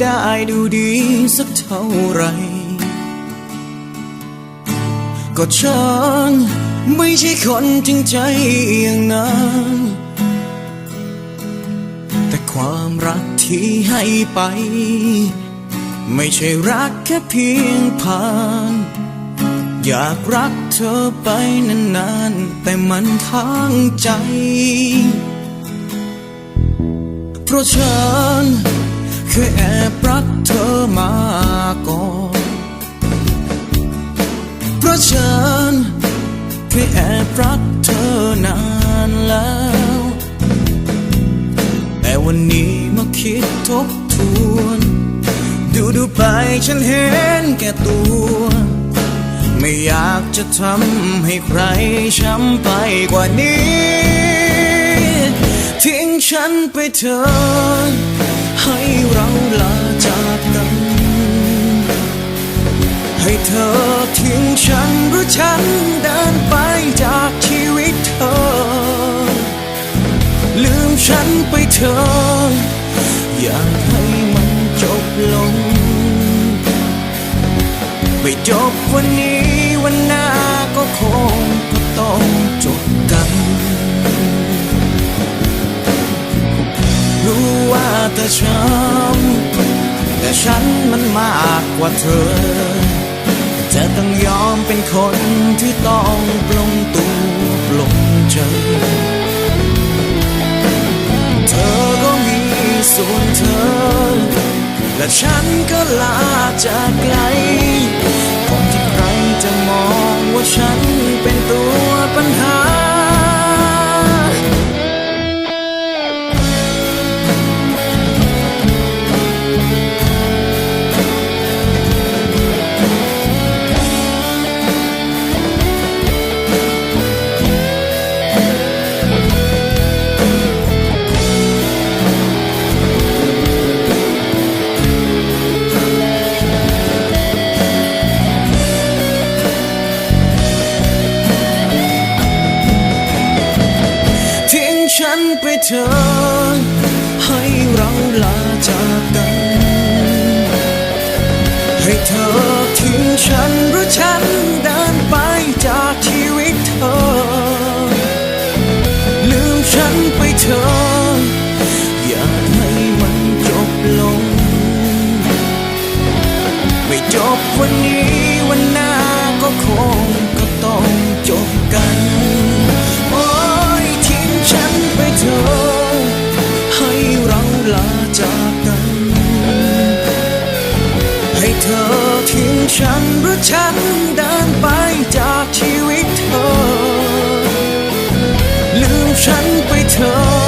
ได้ดูดีสักเท่าไร ก็ฉันไม่ใช่คนจริงใจอย่างนั้น แต่ความรักที่ให้ไป ไม่ใช่รักแค่เพียงผ่าน อยากรักเธอไปนานๆ แต่มันค้างใจ เพราะฉัน เคยแอบรักเธอมาก่อน เพราะฉันเคยแอบรักเธอนานแล้ว แต่วันนี้มาคิดทบทวน ดูดูไปฉันเห็นแก่ตัว ไม่อยากจะทำให้ใครช้ำไปกว่านี้ ทิ้งฉันไปเถอะ ฉันไปเถอะอยากให้มันจบลง ไม่จบวันนี้วันหน้าก็คงก็ต้องจบกัน รู้ว่าแต่ช้ำแต่ฉันมันมากกว่าเธอ จะต้องยอมเป็นคนที่ต้องปลงตัว ฉันก็ลาจากไกลคนที่ใครจะมองว่าฉันเป็นตัวปัญหา นไปเถอะให้เราลาจากกัน ให้เธอทิ้งฉันหรือฉันเดินไปจากชีวิตเธอ ลืมฉันไปเถอะอยากให้มันจบลง ไม่จบวันนี้วันหน้าก็คงก็ต้องจบกัน ฉันหรือฉันเดินไปจากชีวิตเธอ ลืมฉันไปเถอะ